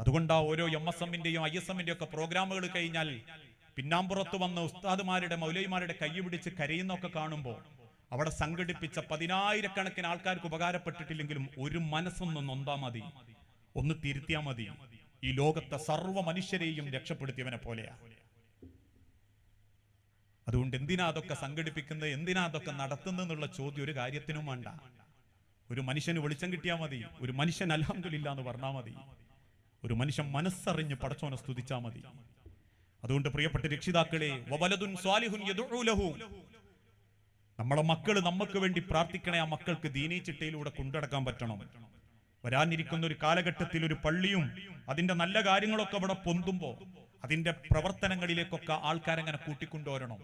അതുകൊണ്ടാ ഓരോ M S എമ്മിന്റെയും ഐ എസ് എമ്മിന്റെ ഒക്കെ പ്രോഗ്രാമുകൾ കഴിഞ്ഞാൽ പിന്നാമ്പുറത്ത് വന്ന് ഉസ്താദുമാരുടെ മൗലൈമാരുടെ കൈ പിടിച്ച് കരയുന്നൊക്കെ കാണുമ്പോൾ അവിടെ സംഘടിപ്പിച്ച പതിനായിരക്കണക്കിന് ആൾക്കാർക്ക് ഉപകാരപ്പെട്ടിട്ടില്ലെങ്കിലും ഒരു മനസ്സൊന്ന് നൊന്താ മതി. ഒന്ന് തിരുത്തിയാ മതി. ഈ ലോകത്തെ സർവ മനുഷ്യരെയും രക്ഷപ്പെടുത്തിയവനെ പോലെയാ. അതുകൊണ്ട് എന്തിനാ അതൊക്കെ സംഘടിപ്പിക്കുന്നത്? എന്തിനാ അതൊക്കെ നടത്തുന്നെന്നുള്ള ചോദ്യം ഒരു കാര്യത്തിനും വേണ്ട. ഒരു മനുഷ്യന് വെളിച്ചം കിട്ടിയാൽ മതി. ഒരു മനുഷ്യൻ അലഹമില്ല എന്ന് പറഞ്ഞാൽ മതി. ഒരു മനുഷ്യൻ മനസ്സറിഞ്ഞ് പടച്ചോനെ സ്തുതിച്ചാൽ മതി. അതുകൊണ്ട് പ്രിയപ്പെട്ട രക്ഷിതാക്കളെ. നമ്മളെ മക്കൾ നമുക്ക് വേണ്ടി പ്രാർത്ഥിക്കണേ ആ മക്കൾക്ക് ദീനീ ചിട്ടയിലൂടെ കൊണ്ടടക്കാൻ പറ്റണം. വരാനിരിക്കുന്ന ഒരു കാലഘട്ടത്തിൽ ഒരു പള്ളിയും അതിന്റെ നല്ല കാര്യങ്ങളൊക്കെ അവിടെ പൊന്തുമ്പോ അതിന്റെ പ്രവർത്തനങ്ങളിലേക്കൊക്കെ ആൾക്കാരങ്ങനെ കൂട്ടിക്കൊണ്ടുവരണം.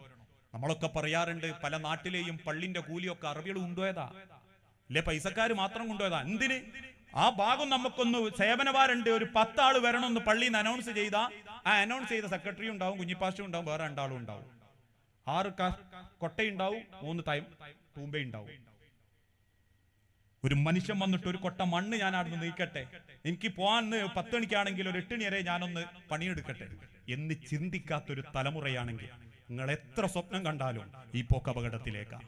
നമ്മളൊക്കെ പറയാറുണ്ട് പല നാട്ടിലെയും പള്ളിന്റെ കൂലിയൊക്കെ അറബികൾ കൊണ്ടുപോയതാ. അല്ലെ പൈസക്കാർ മാത്രം കൊണ്ടുപോയതാ. എന്തിന്? ആ ഭാഗം നമുക്കൊന്ന് സേവനവാരുണ്ട് ഒരു പത്താൾ വരണമെന്ന് പള്ളിയിൽ നിന്ന് അനൗൺസ് ചെയ്ത. ആ അനൗൺസ് ചെയ്ത സെക്രട്ടറി ഉണ്ടാവും കുഞ്ഞിപ്പാശും ഉണ്ടാവും വേറെ രണ്ടാളും ഉണ്ടാവും. ആറ് കൊട്ടയുണ്ടാവും മൂന്ന് തൈ- തൂമ്പയുണ്ടാവും. ഒരു മനുഷ്യൻ വന്നിട്ട് ഒരു കൊട്ട മണ്ണ് ഞാൻ അവിടുന്ന് നീക്കട്ടെ. എനിക്ക് പോകാൻ പത്ത് മണിക്കാണെങ്കിൽ ഒരു എട്ട് മണി വരെ ഞാനൊന്ന് പണിയെടുക്കട്ടെ. എന്ന് ചിന്തിക്കാത്തൊരു തലമുറയാണെങ്കിൽ നിങ്ങൾ എത്ര സ്വപ്നം കണ്ടാലും ഈ പോക്ക് അപകടത്തിലേക്കാ.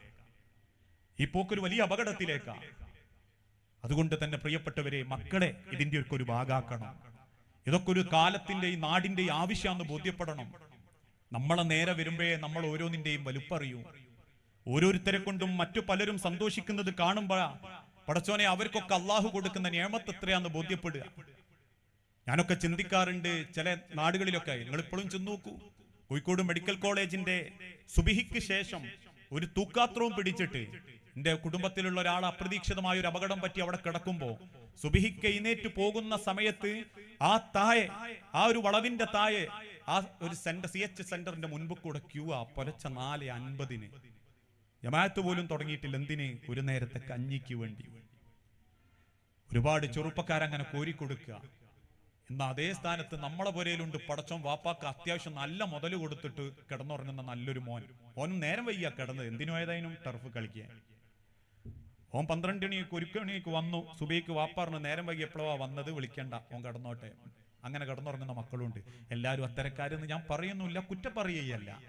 ഈ പോക്കൊരു വലിയ അപകടത്തിലേക്കാ. അതുകൊണ്ട് തന്നെ പ്രിയപ്പെട്ടവരെ മക്കളെ ഇതിന്റെ ഒക്കെ ഒരു ഭാഗാക്കണം ഇതൊക്കെ ഒരു കാലത്തിന്റെ ഈ നാടിന്റെ ആവശ്യമാണെന്ന് ബോധ്യപ്പെടണം. നമ്മളെ നേരെ വരുമ്പോഴേ നമ്മൾ ഓരോന്നിന്റെയും വലുപ്പറിയൂ. ഓരോരുത്തരെ കൊണ്ടും മറ്റു പലരും സന്തോഷിക്കുന്നത് കാണുമ്പോഴാ പടച്ചോനെ അവർക്കൊക്കെ അള്ളാഹു കൊടുക്കുന്ന നിയമത്ത് എത്രയാന്ന് ബോധ്യപ്പെടുക. ഞാനൊക്കെ ചിന്തിക്കാറുണ്ട് ചില നാടുകളിലൊക്കെ നിങ്ങൾ ഇപ്പോഴും ചെന്ന് നോക്കൂ. കോഴിക്കോട് മെഡിക്കൽ കോളേജിന്റെ സുബിഹിക്ക് ശേഷം ഒരു തൂക്കാത്രവും പിടിച്ചിട്ട് എന്റെ കുടുംബത്തിലുള്ള ഒരാൾ അപ്രതീക്ഷിതമായ ഒരു അപകടം പറ്റി അവിടെ കിടക്കുമ്പോ സുബിഹിക്ക് എഴുന്നേറ്റ് പോകുന്ന സമയത്ത് ആ തായെ ആ ഒരു വളവിന്റെ തായെ ആ ഒരു സെന്റർ സി എച്ച് സെന്ററിന്റെ മുൻപ് കൂടെ ക്യൂ ആ പുലച്ച നാല് അൻപതിന്. ജമാഅത്ത് പോലും തുടങ്ങിയിട്ടില്ല. എന്തിന്? ഒരു നേരത്തെ കഞ്ഞിക്ക് വേണ്ടി. ഒരുപാട് ചെറുപ്പക്കാരങ്ങനെ കോരിക്കൊടുക്കുക. എന്നാൽ അതേ സ്ഥാനത്ത് നമ്മളെ പുരയിലുണ്ട് പടച്ചോൻ വാപ്പാക്ക് അത്യാവശ്യം നല്ല മുതൽ കൊടുത്തിട്ട് കിടന്നുറങ്ങുന്ന നല്ലൊരു മോൻ. മോൻ നേരം വയ്യ കിടന്നത് എന്തിനു ഏതായാലും ടർഫ് കളിക്കാൻ. ഓൻ പന്ത്രണ്ട് മണിക്ക് ഒരു മണിക്ക് വന്നു. സുബൈക്ക് വാപ്പാറിന് നേരം വൈകി എപ്പോഴാ വന്നത്? വിളിക്കണ്ട. ഓൻ കടന്നോട്ടെ. അങ്ങനെ കിടന്നുറങ്ങുന്ന മക്കളുണ്ട്. എല്ലാവരും അത്തരക്കാരെന്ന് ഞാൻ പറയുന്നില്ല കുറ്റം പറയുകയല്ല.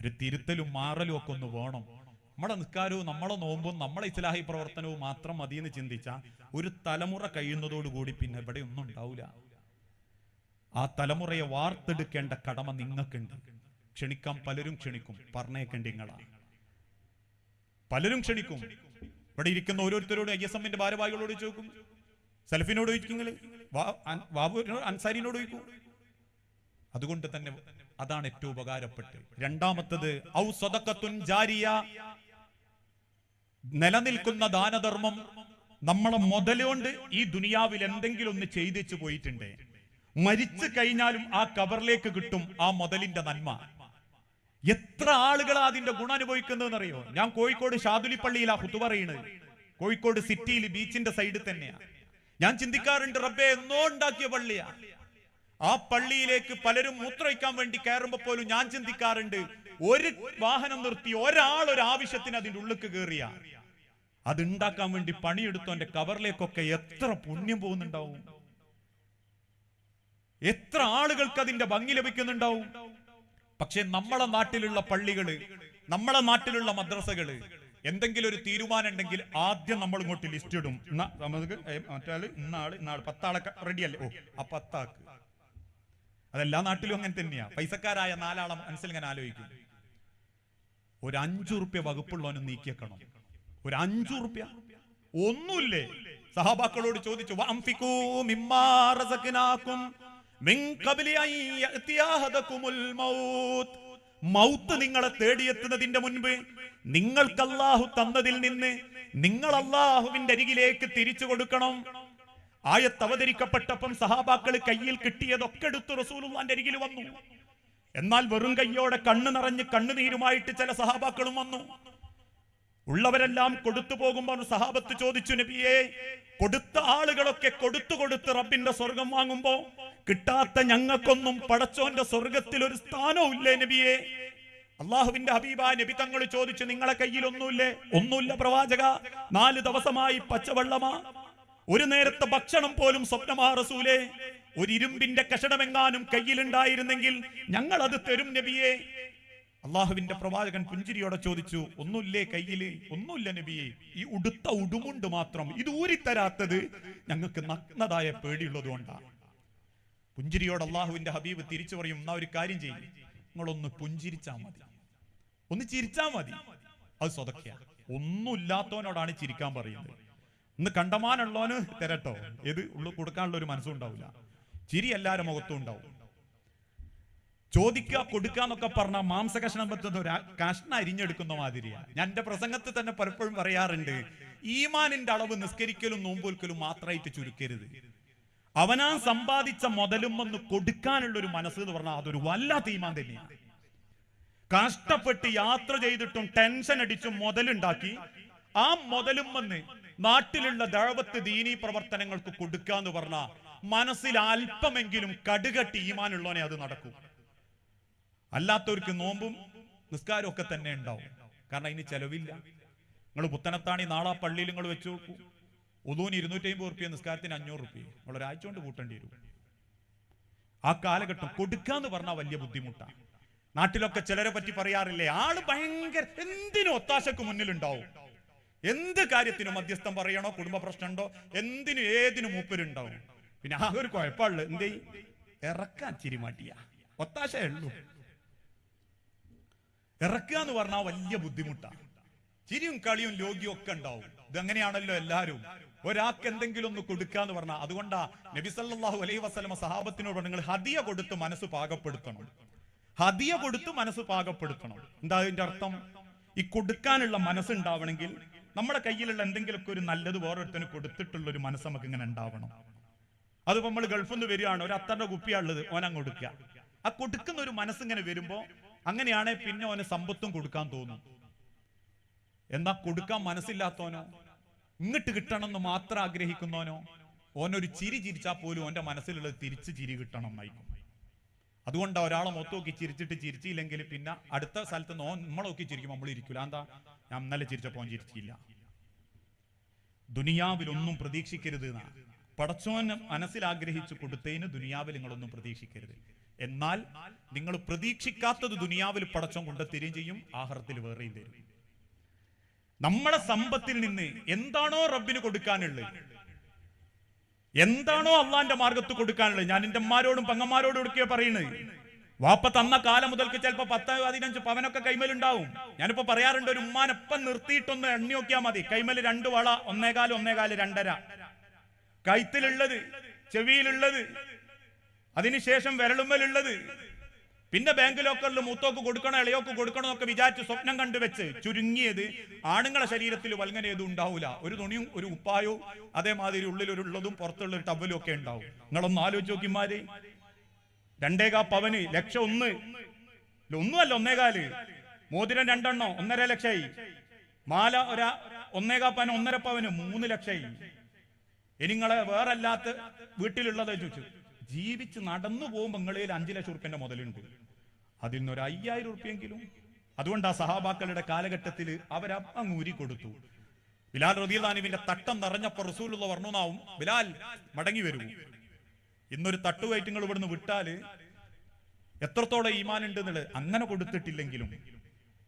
ഒരു തിരുത്തലും മാറലും ഒക്കെ ഒന്ന് വേണം. നമ്മളെ നിസ്കാരവും നമ്മളെ നോമ്പും നമ്മളെ ഇസ്ലാഹി പ്രവർത്തനവും മാത്രം മതി എന്ന് ചിന്തിച്ച ഒരു തലമുറ കഴിയുന്നതോടുകൂടി പിന്നെ ഇവിടെ ഒന്നും ഉണ്ടാവില്ല ആ തലമുറയെ വാർത്തെടുക്കേണ്ട കടമ നിങ്ങൾക്കുണ്ട്. ക്ഷണിക്കാൻ പലരും ക്ഷണിക്കും. പറഞ്ഞേക്കേണ്ട നിങ്ങളാ. പലരും ക്ഷണിക്കും. ഇവിടെ ഇരിക്കുന്ന ഓരോരുത്തരോട് ഐ എസ് എമ്മിന്റെ ഭാരവാഹികളോട് ചോദിക്കും. സെൽഫിനോട് ചോദിക്കും നിങ്ങൾ അൻസാരിനോട് ചോദിക്കും. അതുകൊണ്ട് തന്നെ അതാണ് ഏറ്റവും ഉപകാരപ്പെട്ടത്. രണ്ടാമത്തത് ഔ സ്വതക്കത്തുൻ ജാരിയ. നിലനിൽക്കുന്ന ദാനധർമ്മം നമ്മളെ മുതലുകൊണ്ട് ഈ ദുനിയാവിൽ എന്തെങ്കിലും ഒന്ന് ചെയ്തിച്ചു പോയിട്ടുണ്ട്. മരിച്ചു കഴിഞ്ഞാലും ആ കബറിലേക്ക് കിട്ടും ആ മുതലിന്റെ നന്മ. എത്ര ആളുകളാ അതിന്റെ ഗുണം അനുഭവിക്കുന്നതെന്നറിയോ? ഞാൻ കോഴിക്കോട് ഷാദുലി ഹുത്തു ഹുതു പറയുന്നത് കോഴിക്കോട് സിറ്റിയിൽ ബീച്ചിന്റെ സൈഡിൽ തന്നെയാ. ഞാൻ ചിന്തിക്കാറുണ്ട് റബ്ബെ എന്നോ ഉണ്ടാക്കിയ പള്ളിയാ. ആ പള്ളിയിലേക്ക് പലരും മൂത്രയിക്കാൻ വേണ്ടി കയറുമ്പോ പോലും ഞാൻ ചിന്തിക്കാറുണ്ട് ഒരു വാഹനം നിർത്തി ഒരാൾ ഒരു ആവശ്യത്തിന് അതിന്റെ ഉള്ളിക്ക് കയറിയ അത് ഉണ്ടാക്കാൻ വേണ്ടി പണിയെടുത്തോന്റെ കവറിലേക്കൊക്കെ എത്ര പുണ്യം പോകുന്നുണ്ടാവും. എത്ര ആളുകൾക്ക് അതിന്റെ ഭംഗി ലഭിക്കുന്നുണ്ടാവും. പക്ഷെ നമ്മളെ നാട്ടിലുള്ള പള്ളികൾ നമ്മളെ നാട്ടിലുള്ള മദ്രസകൾ എന്തെങ്കിലും ഒരു തീരുമാനം ഉണ്ടെങ്കിൽ ആദ്യം നമ്മൾ ഇങ്ങോട്ട് ലിസ്റ്റ് ഇടും. നമുക്ക് ഇന്നാൾ ഇന്നാൾ പത്താളെ റെഡി അല്ലേ? ഓ ആ പത്താക്ക് അതെല്ലാ നാട്ടിലും അങ്ങനെ തന്നെയാ. പൈസക്കാരായ നാലാളെ മനസ്സിൽ ഇങ്ങനെ ആലോചിക്കും. ഒരു അഞ്ചു റുപ്യ വകുപ്പുള്ളവനും നീക്കിയേക്കണം. ഒരു അഞ്ചു റുപ്യ? ഒന്നുമില്ലേ? സഹാബാക്കളോട് ചോദിച്ചു "വഅൻഫിഖൂ മിമ്മാ റസഖ്നാകും മിൻ ഖബ്ലി അൻ യഅതിയ അഹദകുമുൽ മൗത്ത്." നിങ്ങളെ തേടിയെത്തുന്നതിന്റെ മുൻപ് നിങ്ങൾക്ക് അല്ലാഹു തന്നതിൽ നിന്ന് നിങ്ങൾ അല്ലാഹുവിന്റെ അരികിലേക്ക് തിരിച്ചു കൊടുക്കണം. ആയത്ത് അവതരിക്കപ്പെട്ടപ്പം സഹാബാക്കൾ കയ്യിൽ കിട്ടിയതൊക്കെ എടുത്ത് റസൂലുള്ളാന്റെ അരികിൽ വന്നു. എന്നാൽ വെറും കയ്യോടെ കണ്ണു നിറഞ്ഞ് കണ്ണുനീരുമായിട്ട് ചില സഹാബാക്കളും വന്നു. ഉള്ളവരെല്ലാം കൊടുത്തു പോകുമ്പോൾ സഹാബത്ത് ചോദിച്ചു നബിയെ കൊടുത്ത ആളുകളൊക്കെ കൊടുത്തു കൊടുത്ത് റബ്ബിന്റെ സ്വർഗം വാങ്ങുമ്പോ കിട്ടാത്ത ഞങ്ങൾക്കൊന്നും പടച്ചോന്റെ സ്വർഗത്തിൽ ഒരു സ്ഥാനവും ഇല്ലേ നബിയെ? അള്ളാഹുവിന്റെ ഹബീബ നബി തങ്ങൾ ചോദിച്ചു നിങ്ങളെ കയ്യിൽ ഒന്നുമില്ലേ? ഒന്നുമില്ല പ്രവാചക നാല് ദിവസമായി പച്ചവെള്ളമാ. ഒരു നേരത്തെ ഭക്ഷണം പോലും സ്വപ്നമാ റസൂലേ. ഒരു ഇരുമ്പിന്റെ കഷണമെങ്ങാനും കയ്യിലുണ്ടായിരുന്നെങ്കിൽ ഞങ്ങൾ അത് തരും നബിയെ. അള്ളാഹുവിന്റെ പ്രവാചകൻ പുഞ്ചിരിയോടെ ചോദിച്ചു ഒന്നുമില്ലേ കയ്യിൽ? ഒന്നുമില്ല നബിയെ ഈ ഉടുത്ത ഉടുമുണ്ട് മാത്രം ഇത് ഊരിത്തരാത്തത് ഞങ്ങൾക്ക് നഗ്നതായ പേടിയുള്ളത് കൊണ്ടാണ് പുഞ്ചിരിയോട് അള്ളാഹുവിന്റെ ഹബീബ് തിരിച്ചു പറയും എന്നാ ഒരു കാര്യം ചെയ്യും. നിങ്ങളൊന്ന് പുഞ്ചിരിച്ചാ മതി. ഒന്ന് ചിരിച്ചാ മതി. അത് സ്വതക്കെ ഒന്നുമില്ലാത്തവനോടാണ് ചിരിക്കാൻ പറയുന്നത്. ഇന്ന് കണ്ടമാനുള്ളവന് തരട്ടോ? ഏത്? ഉള്ളു കൊടുക്കാനുള്ള ഒരു മനസ്സും ഉണ്ടാവില്ല ചിരി എല്ലാവരും മുഖത്തും ഉണ്ടാവും. ചോദിക്കുക കൊടുക്കുക എന്നൊക്കെ പറഞ്ഞ മാംസ കഷ്ണം പറ്റുന്ന ഒരു കഷ്ണം അരിഞ്ഞെടുക്കുന്ന മാതിരിയാ. ഞാൻ എന്റെ പ്രസംഗത്തിൽ തന്നെ പലപ്പോഴും പറയാറുണ്ട് ഈമാനിന്റെ അളവ് നിസ്കരിക്കലും നോമ്പൊൽക്കലും മാത്രമായിട്ട് ചുരുക്കരുത്. അവനാ സമ്പാദിച്ച മുതലും വന്ന് കൊടുക്കാനുള്ള ഒരു മനസ്സ് എന്ന് പറഞ്ഞാൽ അതൊരു വല്ലാത്ത ഈമാൻ തന്നെയാണ് കഷ്ടപ്പെട്ട് യാത്ര ചെയ്തിട്ടും ടെൻഷൻ അടിച്ചും മുതലുണ്ടാക്കി ആ മുതലും വന്ന് നാട്ടിലുള്ള ദഴവത്ത് ദീനീ പ്രവർത്തനങ്ങൾക്ക് കൊടുക്കുക എന്ന് പറഞ്ഞ മനസ്സിൽ അല്പമെങ്കിലും കടുകട്ടി ഈമാനുള്ളവനെ അത് നടക്കും. അല്ലാത്തവർക്ക് നോമ്പും നിസ്കാരവും ഒക്കെ തന്നെ ഉണ്ടാവും. കാരണം ഇനി ചെലവില്ല. നിങ്ങൾ പുത്തനത്താണി നാളെ പള്ളിയിൽ നിങ്ങൾ വെച്ചു നോക്കൂ ഒതൂന് ഇരുന്നൂറ്റി റുപ്യ നിസ്കാരത്തിന് അഞ്ഞൂറ് റുപ്യ നിങ്ങൾ ഒരാഴ്ച കൊണ്ട് കൂട്ടേണ്ടി വരും. ആ കാലഘട്ടം കൊടുക്കാന്ന് പറഞ്ഞാൽ വലിയ ബുദ്ധിമുട്ടാണ് നാട്ടിലൊക്കെ ചിലരെ പറ്റി പറയാറില്ലേ ആൾ ഭയങ്കര എന്തിനും ഒത്താശക്ക് മുന്നിലുണ്ടാവും? എന്ത് കാര്യത്തിനും മധ്യസ്ഥം പറയണോ? കുടുംബ പ്രശ്നമുണ്ടോ? എന്തിനും ഏതിനും മൂപ്പരുണ്ടാവും? പിന്നെ ആ ഒരു കുഴപ്പമുള്ളു എന്തേ ഇറക്കാൻ ചിരിമാട്ടിയ ഒത്താശയുള്ളൂ ഇറക്കുക എന്ന് പറഞ്ഞാൽ വലിയ ബുദ്ധിമുട്ടാണ് ചിരിയും കളിയും ലോകിയും ഒക്കെ ഉണ്ടാവും. ഇതങ്ങനെയാണല്ലോ എല്ലാവരും ഒരാൾക്ക് എന്തെങ്കിലും ഒന്ന് കൊടുക്കുക എന്ന് പറഞ്ഞാൽ അതുകൊണ്ടാ നബി സല്ലല്ലാഹു അലൈഹി വസ്ലമ സഹാബത്തിനോട് നിങ്ങൾ ഹദിയ കൊടുത്ത് മനസ്സ് പാകപ്പെടുത്തണം. ഹദിയ കൊടുത്ത് മനസ്സ് പാകപ്പെടുത്തണം. എന്താ അതിന്റെ അർത്ഥം? ഈ കൊടുക്കാനുള്ള മനസ്സുണ്ടാവണമെങ്കിൽ നമ്മുടെ കയ്യിലുള്ള എന്തെങ്കിലുമൊക്കെ ഒരു നല്ലത് വേറൊരുത്തന് കൊടുത്തിട്ടുള്ള ഒരു മനസ്സ് നമുക്ക് ഇങ്ങനെ ഉണ്ടാവണം. അതിപ്പോ നമ്മൾ ഗൾഫിൽ നിന്ന് വരികയാണ്. ഒരു അത്തറിന്റെ കുപ്പിയാണുള്ളത് ഓനങ്ങ് കൊടുക്കുക. ആ കൊടുക്കുന്ന ഒരു മനസ്സിങ്ങനെ വരുമ്പോ അങ്ങനെയാണെ പിന്നെ അവന് സമ്പത്തും കൊടുക്കാൻ തോന്നും. എന്നാ കൊടുക്കാൻ മനസ്സില്ലാത്തവനോ ഇങ്ങോട്ട് കിട്ടണമെന്ന് മാത്രം ആഗ്രഹിക്കുന്നവനോ? ഓനൊരു ചിരി ചിരിച്ചാൽ പോലും ഓന്റെ മനസ്സിലുള്ളത് തിരിച്ച് ചിരി കിട്ടണം എന്നായിരിക്കും അതുകൊണ്ട് ഒരാളെ മൊത്തം നോക്കി ചിരിച്ചിട്ട് ചിരിച്ചില്ലെങ്കിൽ പിന്നെ അടുത്ത സ്ഥലത്ത് നോ നമ്മളെ നോക്കി ചിരിക്കും നമ്മൾ ഇരിക്കില്ല എന്താ ഞാൻ ഇന്നലെ ചിരിച്ചപ്പോൾ ഓൻ ചിരിച്ചില്ല. ദുനിയാവിലൊന്നും പ്രതീക്ഷിക്കരുത് എന്നാ. പടച്ചോൻ മനസ്സിൽ ആഗ്രഹിച്ചു കൊടുത്തതിന് ദുനിയാവിൽ നിങ്ങളൊന്നും പ്രതീക്ഷിക്കരുത്. എന്നാൽ നിങ്ങൾ പ്രതീക്ഷിക്കാത്തത് ദുനിയാവിൽ പടച്ചം കൊണ്ടെത്തരികയും ചെയ്യും ആഹാരത്തിൽ വേറെയും തരും. നമ്മളെ സമ്പത്തിൽ നിന്ന് എന്താണോ റബ്ബിന് കൊടുക്കാനുള്ളത് എന്താണോ അള്ളാന്റെ മാർഗത്ത് കൊടുക്കാനുള്ളത് ഞാൻ എന്റെ അമ്മമാരോടും പങ്ങന്മാരോടും ഒടുക്കിയ പറയുന്നത് വാപ്പ തന്ന കാലം മുതൽക്ക് ചിലപ്പോ പത്ത് പതിനഞ്ച് പവനൊക്കെ കൈമലുണ്ടാവും ഞാനിപ്പോ പറയാറുണ്ട് ഒരു ഉമ്മാനൊപ്പം നിർത്തിയിട്ടൊന്ന് എണ്ണി നോക്കിയാൽ മതി. കൈമൽ രണ്ട് വള ഒന്നേകാൽ ഒന്നേകാൽ രണ്ടര. കൈത്തിലുള്ളത് ചെവിയിലുള്ളത് അതിനുശേഷം വിരളുമ്മലുള്ളത്. പിന്നെ ബാങ്ക് ലോക്കറിൽ മൂത്തോക്ക് കൊടുക്കണോ ഇളയോക്ക് കൊടുക്കണോ എന്നൊക്കെ വിചാരിച്ച് സ്വപ്നം കണ്ടുവെച്ച് ചുരുങ്ങിയത് ആണുങ്ങളെ ശരീരത്തിൽ വൽങ്ങനേതും ഉണ്ടാവൂല. ഒരു തുണിയും ഒരു ഉപ്പായോ അതേമാതിരി ഉള്ളിലൊരുള്ളതും പുറത്തുള്ള ഒരു ടവലും ഒക്കെ ഉണ്ടാവും. നിങ്ങളൊന്ന് ആലോചിച്ച് നോക്കിമാര് രണ്ടേകാ പവന് ലക്ഷം ഒന്ന്. ഒന്നുമല്ല ഒന്നേകാൽ. മോതിരം രണ്ടെണ്ണം ഒന്നര ലക്ഷമായി മാല ഒരാ ഒന്നേകാ പവന് ഒന്നര പവന് മൂന്ന് ലക്ഷമായി ഇനി നിങ്ങളെ വേറെ അല്ലാത്ത വീട്ടിലുള്ളത് ചോദിച്ചു. ജീവിച്ച് നടന്നു പോകുമ്പോൾ നിങ്ങളിൽ അഞ്ചു ലക്ഷം ഉറുപ്പ്യന്റെ മുതലുണ്ട്. അതിൽ നിന്ന് ഒരു അയ്യായിരം ഉറുപ്പ്യെങ്കിലും. അതുകൊണ്ട് ആ സഹാബാക്കളുടെ കാലഘട്ടത്തിൽ അവർ അങ്ങ് ഊരി കൊടുത്തു. ബിലാൽ റബീലാനുവിന്റെ തട്ടം നിറഞ്ഞപ്പോ റസൂലുള്ള വർണനാവും ബിലാൽ മടങ്ങി വരൂ. ഇന്നൊരു തട്ടുകയറ്റ് നിങ്ങൾ ഇവിടുന്ന് വിട്ടാൽ എത്രത്തോളം ഈമാൻ ഉണ്ട് എന്നുള്ളത് അങ്ങനെ കൊടുത്തിട്ടില്ലെങ്കിലും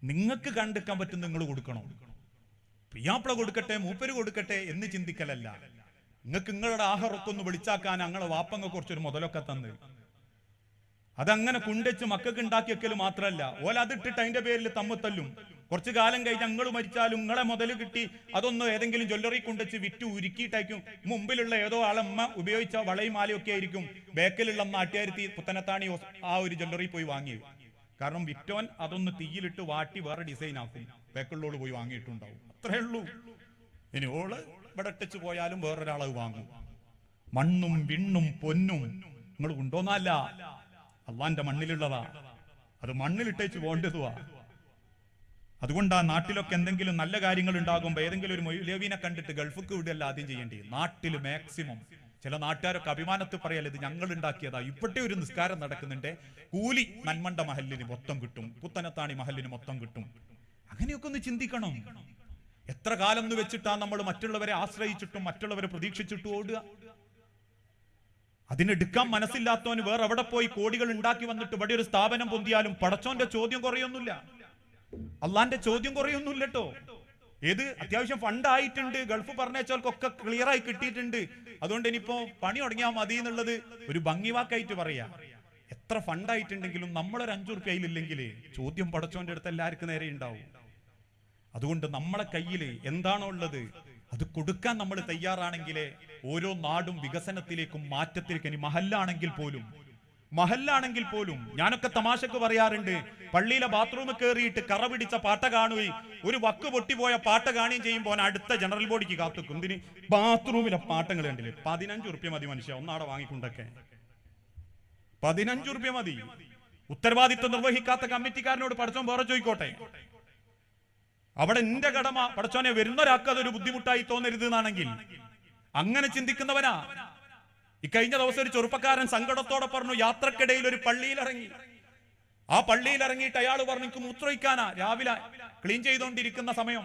നിങ്ങൾക്ക് കണ്ടെടുക്കാൻ പറ്റും നിങ്ങൾ കൊടുക്കണം. പിയാപ്പിള കൊടുക്കട്ടെ മൂപ്പര് കൊടുക്കട്ടെ എന്ന് ചിന്തിക്കലല്ല. നിങ്ങൾക്ക് നിങ്ങളുടെ ആഹാരമൊക്കെ വിളിച്ചാക്കാൻ ഞങ്ങളെ വാപ്പങ്ങ കുറച്ചൊരു മുതലൊക്കെ തന്ന്. അതങ്ങനെ കുണ്ടച്ച് മക്കൾക്ക് ഉണ്ടാക്കി വെക്കൽ മാത്രമല്ല ഓല അതിട്ടിട്ട് അതിന്റെ പേരിൽ തമ്മിത്തല്ലും. കുറച്ചു കാലം കഴിഞ്ഞ് ഞങ്ങൾ മരിച്ചാലും നിങ്ങളെ മുതൽ കിട്ടി അതൊന്ന് ഏതെങ്കിലും ജ്വല്ലറി കൊണ്ടുവച്ച് വിറ്റ് ഉരുക്കിയിട്ടായിരിക്കും മുമ്പിലുള്ള ഏതോ ആളമ്മ ഉപയോഗിച്ച വളയും മാലയൊക്കെ ആയിരിക്കും ബേക്കലുള്ള നാട്ടുകാരുത്തി പുത്തനത്താണി ആ ഒരു ജ്വല്ലറി പോയി വാങ്ങിയത് കാരണം വിറ്റോൻ അതൊന്ന് തീയിലിട്ട് വാട്ടി വേറെ ഡിസൈൻ ആക്കും. ബേക്കലിലോട് പോയി വാങ്ങിയിട്ടുണ്ടാവും. അത്രേ ഉള്ളൂ. ഇനി ഓൾ ഇവിടെ ഇട്ടിച്ചു പോയാലും വേറൊരാളത് വാങ്ങും. മണ്ണും വിണ്ണും പൊന്നും നിങ്ങൾ കൊണ്ടുവന്നല്ല അള്ളാന്റെ മണ്ണിലുള്ളതാ. അത് മണ്ണിലിട്ടേച്ച് പോണ്ടതുവാ അതുകൊണ്ട് ആ നാട്ടിലൊക്കെ എന്തെങ്കിലും നല്ല കാര്യങ്ങൾ ഉണ്ടാകുമ്പോൾ ഏതെങ്കിലും ഒരു മൊയ്ലേവിനെ കണ്ടിട്ട് ഗൾഫിക്ക് വിടുകയല്ല ആദ്യം ചെയ്യേണ്ടി നാട്ടിൽ മാക്സിമം ചില നാട്ടുകാരൊക്കെ അഭിമാനത്തിൽ പറയല്ല ഇത് ഞങ്ങൾ ഉണ്ടാക്കിയതാ. ഇപ്പോഴത്തെ ഒരു നിസ്കാരം നടക്കുന്നുണ്ട്. കൂലി നന്മണ്ട മഹലിന് മൊത്തം കിട്ടും. പുത്തനത്താണി മഹലിന് മൊത്തം കിട്ടും. അങ്ങനെയൊക്കെ ഒന്ന് ചിന്തിക്കണം. എത്ര കാലം എന്ന് വെച്ചിട്ടാണ് നമ്മൾ മറ്റുള്ളവരെ ആശ്രയിച്ചിട്ടും മറ്റുള്ളവരെ പ്രതീക്ഷിച്ചിട്ടും ഓടുക? അതിനെടുക്കാൻ മനസ്സില്ലാത്തവന് വേറെ എവിടെ പോയി കോടികൾ ഉണ്ടാക്കി വന്നിട്ട് ഇവിടെ ഒരു സ്ഥാപനം പൊന്തിയാലും പടച്ചോന്റെ ചോദ്യം കുറയൊന്നുമില്ല. അള്ളാന്റെ ചോദ്യം കുറയൊന്നുമില്ല കേട്ടോ ഏത്? അത്യാവശ്യം ഫണ്ട് ആയിട്ടുണ്ട്. ഗൾഫ് പറഞ്ഞേച്ചവർക്കൊക്കെ ക്ലിയർ ആയി കിട്ടിയിട്ടുണ്ട്. അതുകൊണ്ട് ഇനിയിപ്പോ പണി തുടങ്ങിയാൽ മതി എന്നുള്ളത് ഒരു ഭംഗി വാക്കായിട്ട് പറയാ. എത്ര ഫണ്ടായിട്ടുണ്ടെങ്കിലും നമ്മളൊരു അഞ്ചു റുപ്യയിലില്ലെങ്കിൽ ചോദ്യം പടച്ചോന്റെ അടുത്ത് എല്ലാവർക്കും നേരെ ഉണ്ടാവും. അതുകൊണ്ട് നമ്മളെ കയ്യിൽ എന്താണോ ഉള്ളത് അത് കൊടുക്കാൻ നമ്മൾ തയ്യാറാണെങ്കിലേ ഓരോ നാടും വികസനത്തിലേക്കും മാറ്റത്തിലേക്കും ഇനി മഹല്ലാണെങ്കിൽ പോലും മഹല്ലാണെങ്കിൽ പോലും ഞാനൊക്കെ തമാശക്ക് പറയാറുണ്ട് പള്ളിയിലെ ബാത്റൂമിൽ കയറിയിട്ട് കറ പിടിച്ച പാട്ട കാണുകയും ഒരു വക്ക് പൊട്ടിപ്പോയ പാട്ട കാണുകയും ചെയ്യുമ്പോൾ അടുത്ത ജനറൽ ബോഡിക്ക് കാത്തുക്കും. ഇതിന് ബാത്റൂമിലെ പാട്ടങ്ങൾ കണ്ടില്ലേ? പതിനഞ്ച് ഉറുപ്യ മതി മനുഷ്യ ഒന്നാടെ വാങ്ങിക്കൊണ്ടൊക്കെ. പതിനഞ്ച് ഉറുപ്യ മതി. ഉത്തരവാദിത്വം നിർവഹിക്കാത്ത കമ്മിറ്റിക്കാരനോട് പഠിച്ചോ വേറെ ചോദിക്കോട്ടെ? അവിടെ എന്റെ കടമ പടച്ചോനെ വരുന്ന ഒരാൾക്ക് അതൊരു ബുദ്ധിമുട്ടായി തോന്നരുത് എന്നാണെങ്കിൽ അങ്ങനെ ചിന്തിക്കുന്നവനാ. ഇക്കഴിഞ്ഞ ദിവസം ഒരു ചെറുപ്പക്കാരൻ സങ്കടത്തോടെ പറഞ്ഞു യാത്രക്കിടയിൽ ഒരു പള്ളിയിൽ ഇറങ്ങി ആ പള്ളിയിൽ ഇറങ്ങിയിട്ട് അയാൾ പറഞ്ഞു എനിക്ക് മൂത്രമൊഴിക്കാനാ. രാവിലെ ക്ലീൻ ചെയ്തുകൊണ്ടിരിക്കുന്ന സമയം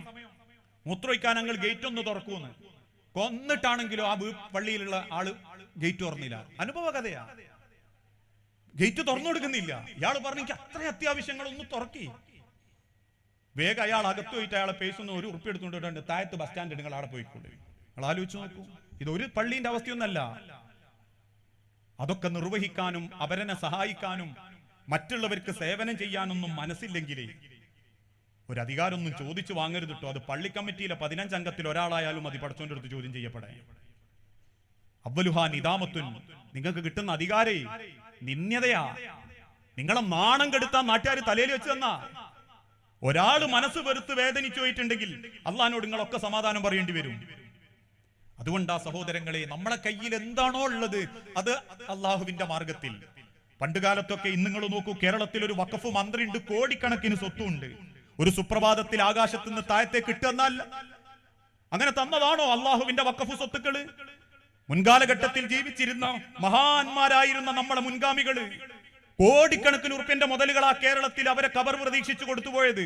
മൂത്രമൊഴിക്കാൻ ഞങ്ങൾ ഗേറ്റ് ഒന്ന് തുറക്കൂന്ന്. കൊന്നിട്ടാണെങ്കിലും ആ പള്ളിയിലുള്ള ആൾ ഗേറ്റ് തുറന്നില്ല. അനുഭവ കഥയാ ഗേറ്റ് തുറന്നു കൊടുക്കുന്നില്ല. ഇയാൾ പറഞ്ഞു എനിക്ക് അത്ര അത്യാവശ്യങ്ങൾ ഒന്ന് തുറക്കി. വേഗം അയാൾ അകത്ത് പോയിട്ട് അയാളെ പേസുന്ന ഒരു ഉറുപ്പ് താഴത്ത് ബസ് സ്റ്റാൻഡ് നിങ്ങൾ അവിടെ പോയിക്കൊണ്ട് നിങ്ങൾ ആലോചിച്ച് നോക്കൂ. ഇത് ഒരു പള്ളീന്റെ അവസ്ഥയൊന്നല്ല. അതൊക്കെ നിർവഹിക്കാനും അവരനെ സഹായിക്കാനും മറ്റുള്ളവർക്ക് സേവനം ചെയ്യാനൊന്നും മനസ്സില്ലെങ്കിലേ ഒരു അധികാരമൊന്നും ചോദിച്ചു വാങ്ങരുത് കേട്ടോ അത് പള്ളി കമ്മിറ്റിയിലെ പതിനഞ്ചംഗത്തിൽ ഒരാളായാലും അത് പഠിച്ചോന്റെ അടുത്ത് ചോദ്യം ചെയ്യപ്പെടേ അവലുഹാ നിദാമത്തുൻ നിങ്ങൾക്ക് കിട്ടുന്ന അധികാരേ നിന്യതയാ നിങ്ങളെ നാണം കെടുത്താൻ നാട്ടുകാർ തലയിൽ വെച്ച് തന്നാ. ഒരാൾ മനസ്സ് വെറുത്ത് വേദനിച്ചു പോയിട്ടുണ്ടെങ്കിൽ അള്ളഹാനോട് നിങ്ങളൊക്കെ സമാധാനം പറയേണ്ടി വരും. അതുകൊണ്ട് ആ സഹോദരങ്ങളെ നമ്മളെ കയ്യിൽ എന്താണോ ഉള്ളത് അത് അള്ളാഹുവിന്റെ മാർഗത്തിൽ. പണ്ട് കാലത്തൊക്കെ ഇന്ന് നിങ്ങൾ നോക്കൂ കേരളത്തിൽ ഒരു വഖഫ് മന്ത്രി ഉണ്ട് കോടിക്കണക്കിന് സ്വത്തുണ്ട്. ഒരു സുപ്രഭാതത്തിൽ ആകാശത്ത് നിന്ന് താഴത്തേക്ക് കിട്ടുന്നാൽ അങ്ങനെ തന്നതാണോ അള്ളാഹുവിന്റെ വക്കഫ് സ്വത്തുക്കൾ? മുൻകാലഘട്ടത്തിൽ ജീവിച്ചിരുന്ന മഹാന്മാരായിരുന്ന നമ്മളെ മുൻഗാമികൾ. കോടിക്കണക്കിന് ഉറുപ്പ്യന്റെ മുതലുകൾ ആ കേരളത്തിൽ അവരെ കബർ പ്രതീക്ഷിച്ചു കൊടുത്തുപോയത്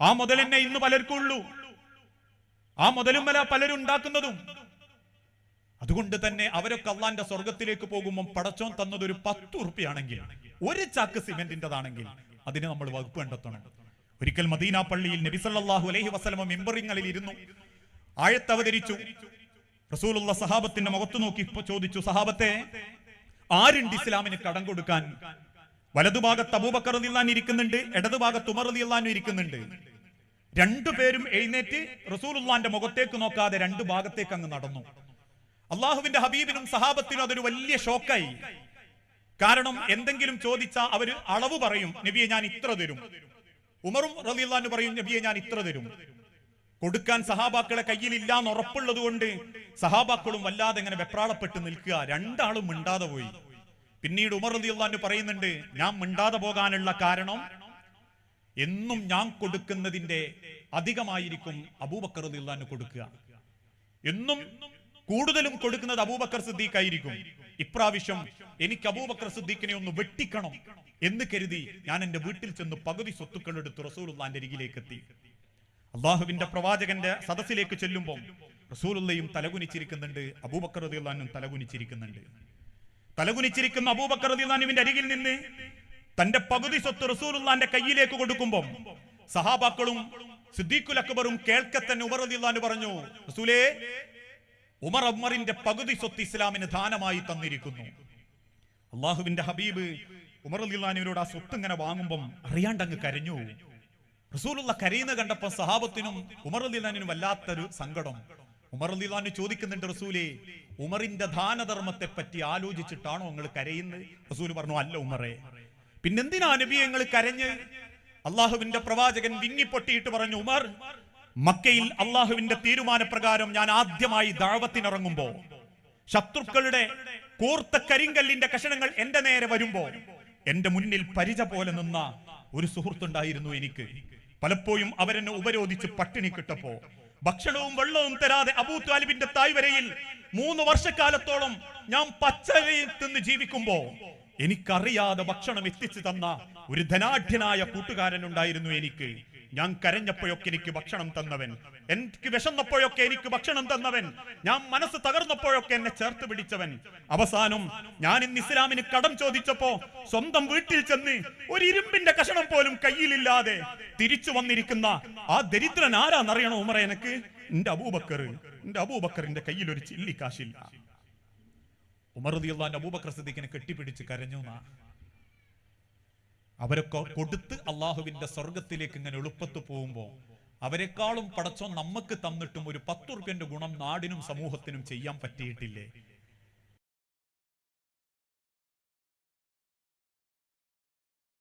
ആ മുതലിനെ ഇന്ന് പലർക്കും ഉള്ളു. ആ മുതലും വല പലരും ഉണ്ടാക്കുന്നതും. അതുകൊണ്ട് തന്നെ അവരൊക്കെ അള്ളാന്റെ സ്വർഗത്തിലേക്ക് പോകുമ്പോൾ പടച്ചോൻ തന്നത് ഒരു പത്ത് ഉറുപ്പിയാണെങ്കിൽ ഒരു ചാക്ക് സിമെന്റിന്റെതാണെങ്കിൽ അതിനെ നമ്മൾ വകുപ്പ് കണ്ടെത്തണം. ഒരിക്കൽ മദീന പള്ളിയിൽ നബി സല്ലല്ലാഹു അലൈഹി വസല്ലമ മെമ്പറിങ്ങളിൽ ഇരുന്നു. ആഴത്തവതരിച്ചു റസൂലുള്ള സഹാബത്തിന്റെ മുഖത്ത് നോക്കി ചോദിച്ചു സഹാബത്തെ ആരുണ്ട് ഇസ്ലാമിന് കടം കൊടുക്കാൻ? വലതുഭാഗത്ത് അബൂബക്കർ റളിയല്ലാഹു ഇരിക്കുന്നുണ്ട് ഇടതുഭാഗത്ത് ഉമർ റളിയല്ലാഹു ഇരിക്കുന്നുണ്ട്. രണ്ടുപേരും എഴുന്നേറ്റ് റസൂലുള്ളാന്റെ മുഖത്തേക്ക് നോക്കാതെ രണ്ട് ഭാഗത്തേക്ക് അങ്ങ് നടന്നു. അള്ളാഹുവിന്റെ ഹബീബിനും സഹാബത്തിനും അതൊരു വലിയ ഷോക്കായി. കാരണം എന്തെങ്കിലും ചോദിച്ചാൽ അവർ അളവ് പറയും നബിയെ ഞാൻ ഇത്ര തരും. ഉമറും റളിയല്ലാഹു പറയും നബിയെ ഞാൻ ഇത്ര തരും. കൊടുക്കാൻ സഹാബാക്കളെ കയ്യിലില്ല എന്ന് ഉറപ്പുള്ളത് കൊണ്ട് സഹാബാക്കളും വല്ലാതെ ഇങ്ങനെ വെപ്രാളപ്പെട്ട് നിൽക്കുക. രണ്ടാളും മിണ്ടാതെ പോയി. പിന്നീട് ഉമർ റളിയല്ലാഹു പറയുന്നുണ്ട് ഞാൻ മിണ്ടാതെ പോകാനുള്ള കാരണം എന്നും ഞാൻ കൊടുക്കുന്നതിന്റെ അധികമായിരിക്കും അബൂബക്കർ റളിയല്ലാഹു കൊടുക്കുക. എന്നും കൂടുതലും കൊടുക്കുന്നത് അബൂബക്കർ സിദ്ദീഖ് ആയിരിക്കും. ഇപ്രാവശ്യം എനിക്ക് അബൂബക്കർ സിദ്ദീഖിനെ ഒന്ന് വെട്ടിക്കണം എന്ന് കരുതി ഞാൻ എന്റെ വീട്ടിൽ ചെന്ന് പകുതി സ്വത്തുക്കൾ എടുത്ത് റസൂലുള്ളാന്റെ അരികിലേക്ക് എത്തി. അള്ളാഹുവിന്റെ പ്രവാചകന്റെ സദസ്സിലേക്ക് ചെല്ലുമ്പോൾ റസൂലുള്ളയും തലകുനിച്ചിരിക്കുന്നുണ്ട് അബൂബക്കർ റദിയുള്ളാനും തലകുനിച്ചിരിക്കുന്നുണ്ട്. തലകുനിച്ചിരിക്കുന്ന അബൂബക്കർ റദിയുള്ളാനുവിന്റെ അരികിൽ നിന്ന് തന്റെ പകുതി സ്വത്ത് റസൂലുള്ളാന്റെ കയ്യിലേക്ക് കൊടുക്കുമ്പോൾ സഹാബാക്കളും സിദ്ദീഖുൽ അക്ബറും കേൾക്കെ തന്നെ ഉമർ റളിയല്ലാഹു പറഞ്ഞു റസൂലേ ഉമർ അബ്മറിന്റെ പകുതി സ്വത്ത് ഇസ്ലാമിന് ദാനമായി തന്നിരിക്കുന്നു. അള്ളാഹുവിന്റെ ഹബീബ് ഉമർ റദിയുള്ളാനുവിനോട് ആ സ്വത്ത് ഇങ്ങനെ വാങ്ങുമ്പം അറിയാണ്ടങ്ങ് കരഞ്ഞു. റസൂലുള്ള കരയുന്ന കണ്ടപ്പോൾ സഹാബത്തിനും ഉമർ റളിയല്ലാഹുവിനും വല്ലാത്തൊരു സങ്കടം. ഉമർ റളിയല്ലാഹു ചോദിക്കുന്നുണ്ട് റസൂലേ ഉമറിന്റെ ദാനധർമ്മത്തെ പറ്റി ആലോചിച്ചിട്ടാണോ നിങ്ങൾ കരയുന്നത്? റസൂൽ പറഞ്ഞു അല്ല ഉമറെ. പിന്നെന്തിനാ നബി നിങ്ങൾ കരഞ്ഞ്? അള്ളാഹുവിന്റെ പ്രവാചകൻ വിങ്ങിപ്പൊട്ടിയിട്ട് പറഞ്ഞു ഉമർ മക്കയിൽ അള്ളാഹുവിന്റെ തീരുമാനപ്രകാരം ഞാൻ ആദ്യമായി ദാവത്തിനിറങ്ങുമ്പോ ശത്രുക്കളുടെ കൂർത്ത കരിങ്കല്ലിന്റെ കഷണങ്ങൾ എന്റെ നേരെ വരുമ്പോ എന്റെ മുന്നിൽ പരിച പോലെ നിന്ന ഒരു സുഹൃത്തുണ്ടായിരുന്നു എനിക്ക്. പലപ്പോഴും അവരെന്നെ ഉപരോധിച്ച് പട്ടിണി കിട്ടപ്പോ ഭക്ഷണവും വെള്ളവും തരാതെ അബൂ താലിബിന്റെ തായ്വരയിൽ മൂന്ന് വർഷക്കാലത്തോളം ഞാൻ പച്ചരയിൽ തിന്ന് ജീവിക്കുമ്പോ എനിക്കറിയാതെ ഭക്ഷണം എത്തിച്ചു തന്ന ഒരു ധനാഢ്യനായ കൂട്ടുകാരൻ ഉണ്ടായിരുന്നു എനിക്ക്. ഞാൻ കരഞ്ഞപ്പോഴൊക്കെ എനിക്ക് ഭക്ഷണം തന്നവൻ. എനിക്ക് വിശന്നപ്പോഴൊക്കെ എനിക്ക് ഭക്ഷണം തന്നവൻ. ഞാൻ മനസ്സ് തകർന്നപ്പോഴൊക്കെ എന്നെ ചേർത്ത് പിടിച്ചവൻ. അവസാനം ഞാൻ ഇന്ന് ഇസ്ലാമിന് കടം ചോദിച്ചപ്പോ സ്വന്തം വീട്ടിൽ ചെന്ന് ഒരു ഇരുമ്പിന്റെ കഷണം പോലും കയ്യിലില്ലാതെ തിരിച്ചു വന്നിരിക്കുന്ന ആ ദരിദ്രൻ ആരാന്നറിയണോ ഉമറ എനിക്ക്? എന്റെ അബൂബക്കർ. എന്റെ അബൂബക്കറിന്റെ കയ്യിൽ ഒരു ചില്ലി കാശില്ല ഉമർ ദിയുള്ള അബൂബക്കർ സിദ്ദീഖിനെ കെട്ടിപ്പിടിച്ച് കരഞ്ഞു എന്നാ. അവരൊക്കെ കൊടുത്ത് അള്ളാഹുവിന്റെ സ്വർഗത്തിലേക്ക് ഇങ്ങനെ എളുപ്പത്ത് പോകുമ്പോ അവരെക്കാളും പടച്ചോ നമുക്ക് തന്നിട്ടും ഒരു പത്തുറുപ്യന്റെ ഗുണം നാടിനും സമൂഹത്തിനും ചെയ്യാൻ പറ്റിയിട്ടില്ലേ?